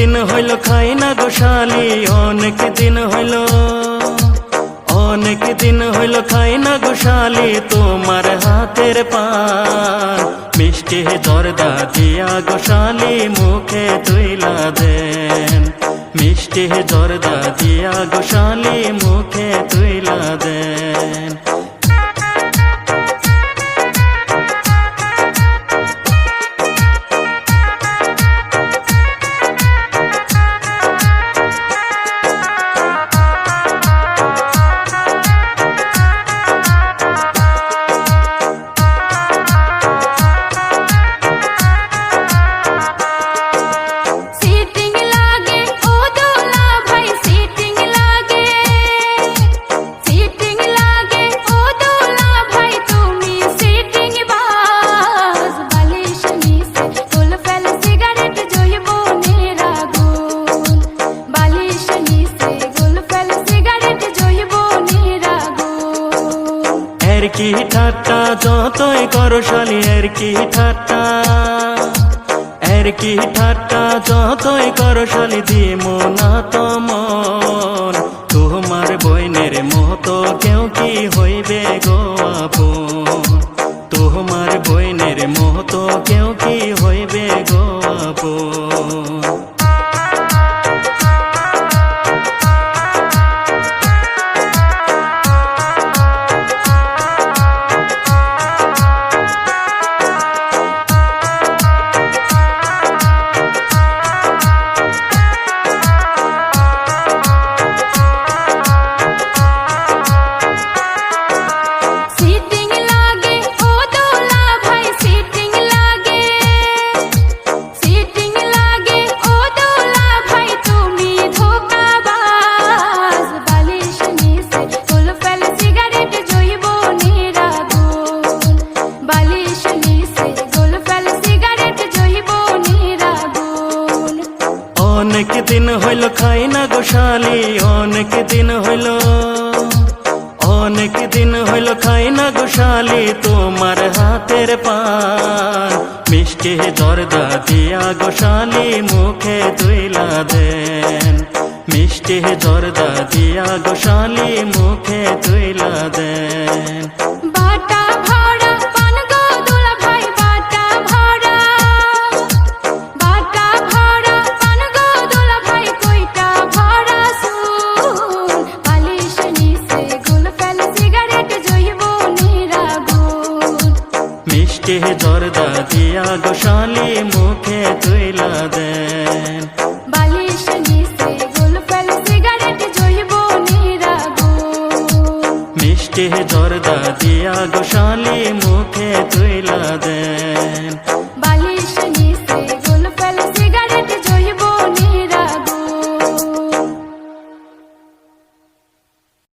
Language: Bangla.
দিন হইল খাই না গোশালি অনেক দিন হইল। অনেক দিন হইল খাই না গোশালি তোমার হাতের পান। মিষ্টি জর্দা দিয়া গোশালি মুখে তুইলা দেন। মিষ্টি জর্দা দিয়া গোশালি মুখে তুইলা দেন। কি ঠাট্টা? যতই করো শালি, এর কি ঠাট্টা? এর কি ঠাট্টা? যতই করো শালি, দিমো না তমন তোমার বইনের মতো কেউ কি হইবে গো আপন? তোমার বইনের মতো কেউ কি হইবে গো আপন? হইল খাই না গোশালি অনেক দিন হইল। অনেক দিন হইল খাই না গোশালি তোমার হাতের পান। মিষ্টি জর্দা দিয়া গোশালি মুখে তুইলা দেন। মিষ্টি জর্দা দিয়া গোশালি মুখে তুইলা দেন। আমাকে জর্দা দিয়া গোশালি মুখে তুইলা দেন? বালিশ নিচে গোল ফেল সিগারেট মিষ্টি জর্দা দিয়া গোশালি মুখে তুইলা দেন। বালিশ